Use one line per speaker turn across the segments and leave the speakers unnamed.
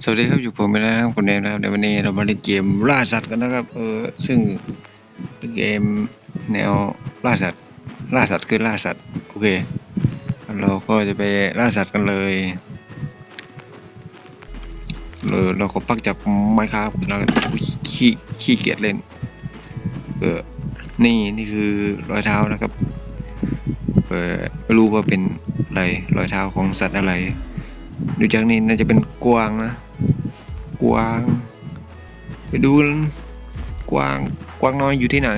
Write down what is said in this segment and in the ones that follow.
สวัสดีครับอยู่ผมเป็นนะครับคนเดมนะครับในวันนี้เรามาเล่นเกมล่าสัตว์กันนะครับเออซึ่งเป็นเกมแนวล่าสัตว์ล่าสัตว์คือล่าสัตว์โอเค เราก็จะไปล่าสัตว์กันเลยเออเราก็พักจากไมค์ครับเราขี้ขี้เกียจเล่นเออนี่นี่คือรอยเท้านะครับเออไม่รู้ว่าเป็นอะไรรอยเท้าของสัตว์อะไร ดูจากนี้น่าจะเป็นกวางนะ กวาง ไปดูกวาง กวางน้อยอยู่ที่ไหน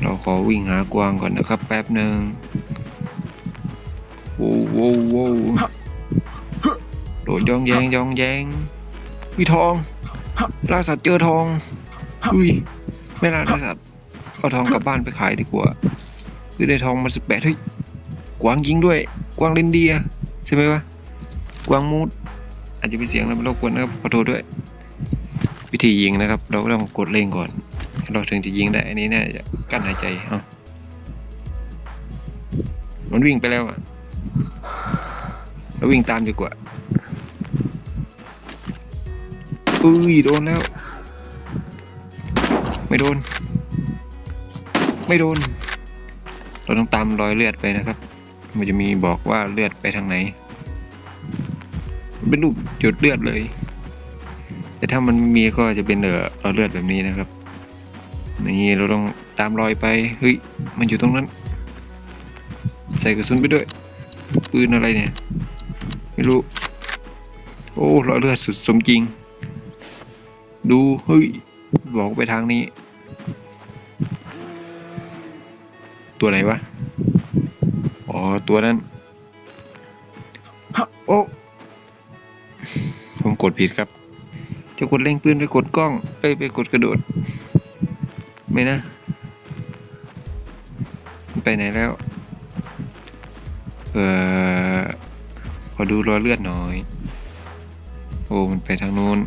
เราขอวิ่งหากวางก่อนนะครับ แป๊บหนึ่งโว้โว้โว้โดดยองแยงยองแยงวิทองล่าสัตว์เจอทองอุ้ยไม่ล่าสัตว์เอาทองกลับบ้านไปขายดีกว่า คือได้ทองมาสิบแปดเฮ้ย กวางยิงด้วย กวางเลนเดียใช่ไหมวะ กวางมูด อาจจะเป็นเสียงแล้วมันรบกวนนะครับขอโทษด้วย วิธียิงนะครับ เราก็ต้องกดเร่งก่อน เราถึงจะยิงได้ อันนี้น่าจะกั้นหายใจเอ้ามันวิ่งไปแล้วอะเราวิ่งตามดีกว่าอุ้ยโดนแล้ว ไม่โดน ไม่โดน เราต้องตามรอยเลือดไปนะครับ มันจะมีบอกว่าเลือดไปทางไหน เป็นรูปหยดเลือดเลย แต่ถ้ามันมีก็จะเป็นเออรอเลือดแบบนี้นะครับ นี่เราต้องตามรอยไป เฮ้ย มันอยู่ตรงนั้น ใส่กระสุนไปด้วย ปืนอะไรเนี่ย ไม่รู้ โอ้รอยเลือดสุดสมจริง ดู เฮ้ย บอกไปทางนี้ ตัวไหนวะ อ๋อ ตัวนั้น โอ้ ผมกดผิดครับ จะกดเล็งปืนไปกดกล้องเอ้ยไปกดกระโดด ไม่นะมันไปไหนแล้ว เออขอดูรอยเลือดหน่อย โอ้ มันไปทางนู้น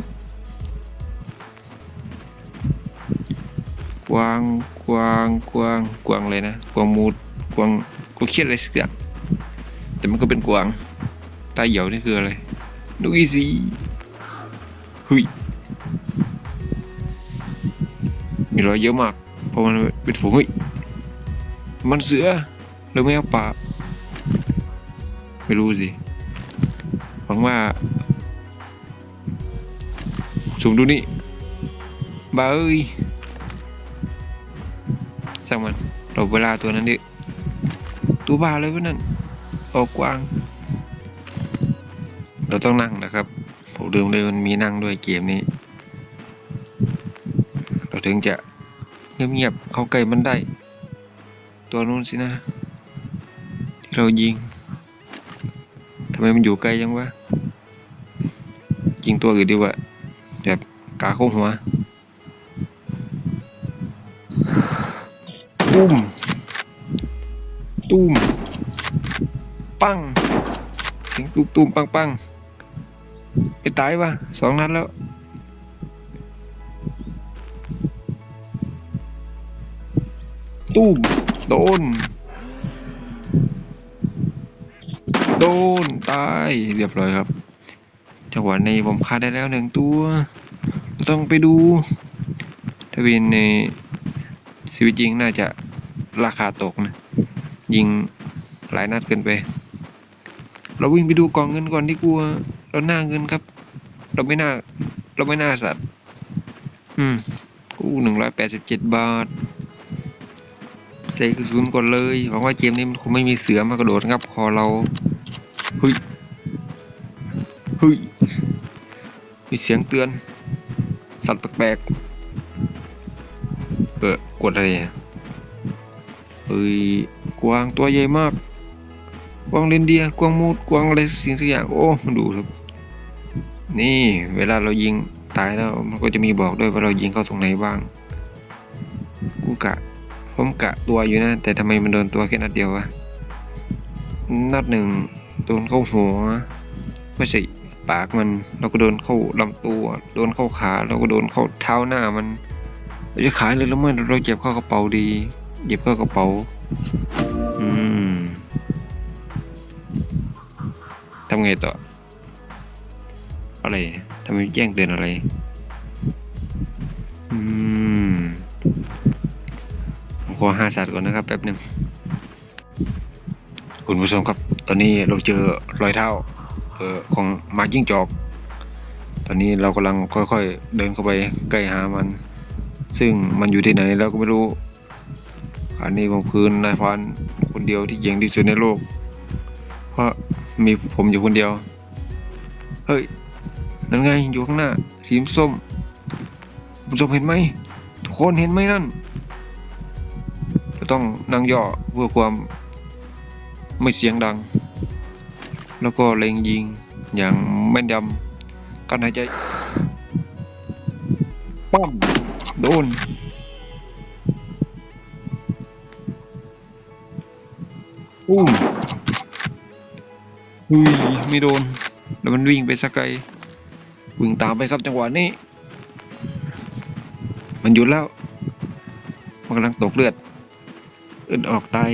กวางกวางกวางกวางเลยนะ กวางมูดกวาง กวางเครียดอะไรสักอย่างแต่มันก็เป็นกวางตาเหยียวนี่คืออะไรนกอีซีเฮ้ยมีรอยเยอะมากเพราะมันเป็นฝูงเฮ้ยมันเสือหรือไม่เอาป่าไม่รู้สิหวังว่าสูงดูนี่บ้าเอ้ยช่างมันเราเวลาตัวนั้นดิ ตัวบ้าเลยวะนั่นออกกว้าง เราต้องนั่งนะครับผมลืมเลยมันมีนั่งด้วยเกมนี้ เราถึงจะเงียบๆเข้าใกล้มันได้ ตัวนู้นสินะ ที่เรายิงทำไมมันอยู่ไกลจังวะยิงตัวอื่นดีกว่าแบบกาโค้งหัวตุ้ม ตุ้มปังเสียงตุ้มตุ้มปังปังไปตายวะสองนัดแล้วตุ้มโดน โดน ตาย เรียบร้อยครับ จังหวะในี้ผมฆ่าได้แล้วหนึ่งตัว ต้องไปดูถ้าเป็นในชีวิตจริงน่าจะราคาตกนะ ยิงหลายนัดเกินไป เราวิ่งไปดูกองเงินก่อนที่กลัว เราหน้าเงินครับ เราไม่น่า เราไม่น่าสัตว์ อืมกู้หนึ่งร้อยแปดสิบเจ็ดบาทใส่กระสุนก่อนเลยหวังว่าเกมนี้มันคงไม่มีเสือมากระโดดงับคอเราเฮ้ยเฮ้ยมีเสียงเตือน สัตว์แปลกๆเออกดอะไรอะเฮ้ย วางตัวใหญ่มาก กวางเรนเดียกวางมูดกวางอะไรสิ่งสักอย่างโอ้มาดูครับ นี่เวลาเรายิงตายแล้วมันก็จะมีบอกด้วยว่าเรายิงเข้าตรงไหนบ้างกูกะผมกะตัวอยู่นะ แต่ทำไมมันโดนตัวแค่นัดเดียววะนัดหนึ่งโดนเข้าหัวไม่ใช่ปากมันเราก็โดนเข้าลำตัว โดนเข้าขาเราก็โดนเข้าเท้าหน้ามันเราจะขายเลยแล้วเมื่อเราเก็บเข้ากระเป๋าดีเก็บเข้ากระเป๋า อืมทำไงต่อ อะไรทำไมแจ้งเตือนอะไร อืมผมขอหาสัตว์ก่อนนะครับแป๊บหนึ่งคุณผู้ชมครับ ตอนนี้เราเจอรอยเท้าเออของหมาจิ้งจอก ตอนนี้เรากำลังค่อยๆ เดินเข้าไปใกล้หามัน ซึ่งมันอยู่ที่ไหนเราก็ไม่รู้ อันนี้ผมคือนายพานคนเดียวที่เก่งที่สุดในโลก เพราะมีผมอยู่คนเดียว เฮ้ย นั่นไงอยู่ข้างหน้า สีส้มคุณผู้ชมเห็นไหม ทุกคนเห็นไหมนั่น จะต้องนั่งย่อเพื่อความไม่เสียงดัง แล้วก็เล็งยิงอย่างแม่นยำกันหายใจปั้มโดน อุ้มอุ้ยไม่โดนแล้วมันวิ่งไปสกไกลวิ่งตามไปครับจังหวะนี้ มันหยุดแล้ว มันกำลังตกเลือดอื่นออกตาย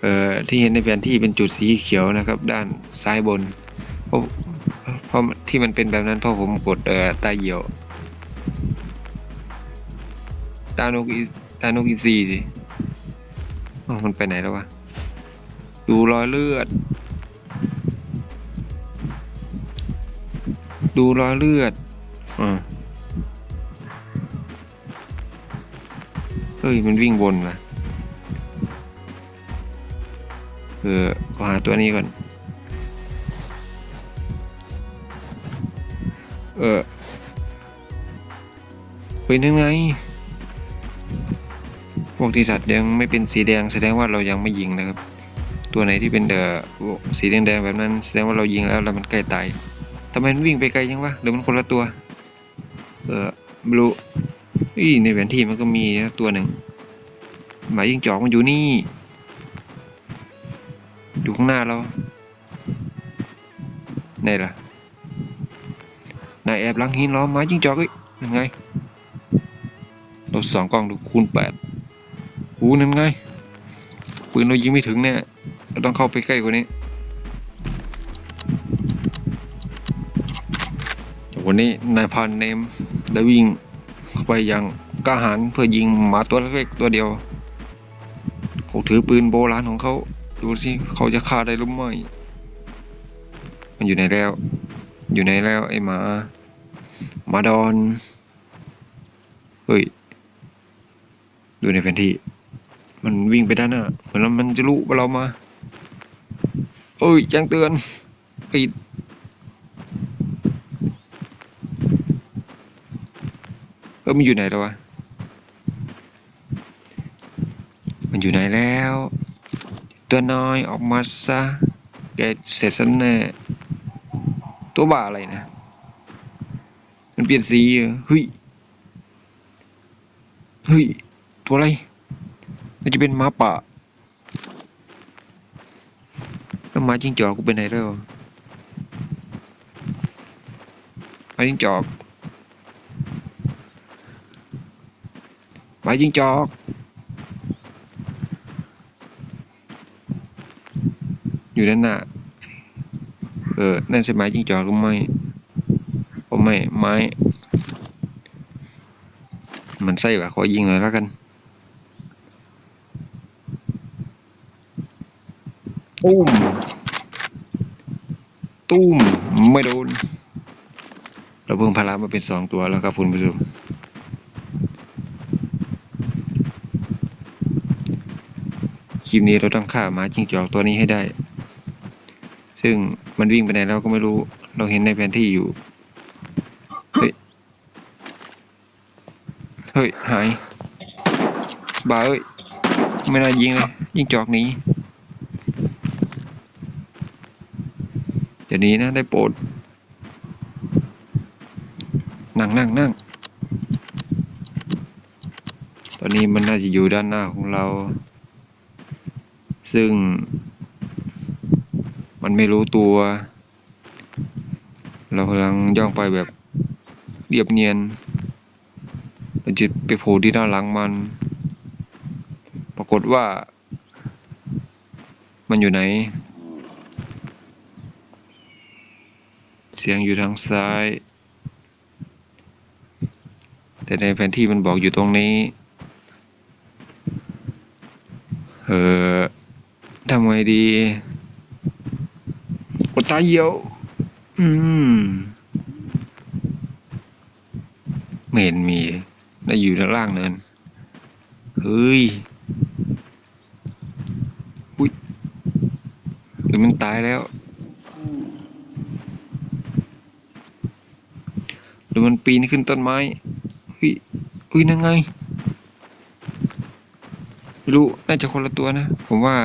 เอ่อที่เห็นในแผนที่เป็นจุดสีเขียวนะครับ ด้านซ้ายบนเพราะเพราะที่มันเป็นแบบนั้นเพราะผมกดเอ่อตาเหี่ยวตานกอี ตานกอีซีสิอ้าวมันไปไหนแล้ววะ ดูรอยเลือด ดูรอยเลือดอ่าเฮ้ย มันวิ่งวนมาเออขอหาตัวนี้ก่อน เออเป็นยังไง วกที่สัตว์ยังไม่เป็นสีแดงแสดงว่าเรายังไม่ยิงนะครับ ตัวไหนที่เป็นเดอสีแดงๆแบบนั้น แสดงว่าเรายิงแล้วแล้วมันใกล้ตายทำไมมันวิ่งไปไกลยังวะหรือมันคนละตัว เออไม่รู้อีในแผนที่มันก็มีนะตัวหนึ่งหมายิงจอกมันอยู่นี่ อยู่ข้างหน้าเราไหนล่ะนายแอบลังหินล้อมหมายิงจอกอ้ยยังไงรถสองกล้องดูคูณแปด หูนั่นไง ปืนเรายิงไม่ถึงเนี่ยเราต้องเข้าไปใกล้กว่านี้วันนี้นายพรานเนมได้วิ่งเข้าไปอย่างกล้าหาญเพื่อยิงหมาตัวเล็กตัวเดียวเขาถือปืนโบราณของเขาดูสิเขาจะฆ่าได้หรือไม่ มันอยู่ไหนแล้ว อยู่ไหนแล้วไอ้หมาหมาดอนเฮ้ย ดูในแผนที่ มันวิ่งไปด้านหน้าเหมือนมันจะรู้ว่าเรามาเอ้ยแจ้งเตือนปิดเออมันอยู่ไหนแล้ววะ มันอยู่ไหนแล้ว ตัวน้อยออกมาซะแกเสร็จซะแน่ตัวบ้าอะไรนะ มันเปลี่ยนสีเหรอเฮ้ย เฮ้ย ตัวอะไร น่าจะเป็นหมาป่าแล้วหมาจิ้งจอกกูไปไหนแล้วหมาจิ้งจอกมาจิ้งจอกอยู่ด้านหน้า เออ นั่นใช่หมาจิ้งจอกหรือไม่ผมไม่ ไม้ มันใส่ว่ะขอยิงหน่อยแล้วกัน ตุ้ม ตุ้ม ไม่โดน เราเพิ่งพารามาเป็นสองตัวแล้วครับคุณผู้ชมคลิปนี้เราต้องฆ่าหมาจิ้งจอกตัวนี้ให้ได้ ซึ่งมันวิ่งไปไหนเราก็ไม่รู้ เราเห็นในแผนที่อยู่ เฮ้ย เฮ้ย หาย บ้าเอ้ย ไม่น่ายิงเลย ยิงจอกหนี้ จะหนีนะได้โปรด นั่งนั่งนั่งตอนนี้มันน่าจะอยู่ด้านหน้าของเรา ซึ่ง มันไม่รู้ตัว เรากำลังย่องไปแบบเรียบเนียนมันจะไปโผล่ที่ด้านหลังมัน ปรากฏว่า มันอยู่ไหน สียงอยู่ทางซ้าย แต่ในแผนที่มันบอกอยู่ตรงนี้ เออทำไงดีกดตาเหี่ยว อืมไม่เห็นมีน่าอยู่ด้านล่างเนิน เฮ้ยอุ้ยหรือมันตายแล้ว หรือ มันปีนขึ้นต้นไม้เฮ้ยเฮ้ยนั่นไงไม่รู้น่าจะคนละตัวนะ ผมว่า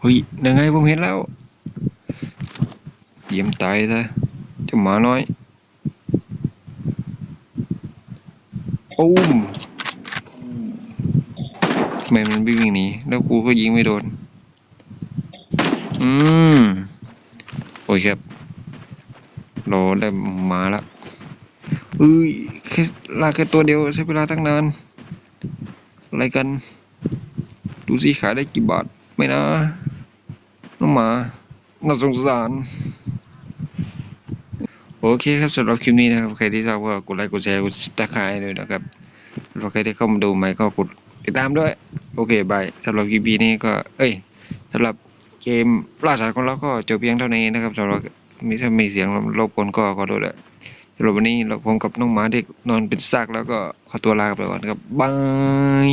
เฮ้ยยังไงผมเห็นแล้วเยี่ยมตายซะเจะหมาน้อยโอ้มทำไมมันไม่วิ่งหนีแล้วกูก็ยิงไม่โดน อืม โอ้ยครับ รอได้มาละเอ้ยแค่ลากแค่ตัวเดียวใช้เวลาตั้งนาน อะไรกัน ดูสิขายได้กี่บาท ไม่นะ น้องหมา น่าสงสาร โอเคครับสำหรับคลิปนี้นะครับ ใครที่ชอบก็กดไลค์ กดแชร์ กดซับสไครด้วยนะครับสำหรับใครที่เข้ามาดูใหม่ก็กดติดตามด้วย โอเคบายสำหรับคลิปนี้ก็ เอ้ยสำหรับเกมล่าสัตว์ของเราก็จบเพียงเท่านี้นะครับสำหรับ มีถ้ามีเสียงรบกวนก็ขอโทษด้วยสำหรับวันนี้เราผมกับน้องหมาที่นอนเป็นซากแล้วก็ขอตัวลาไปก่อนครับบาย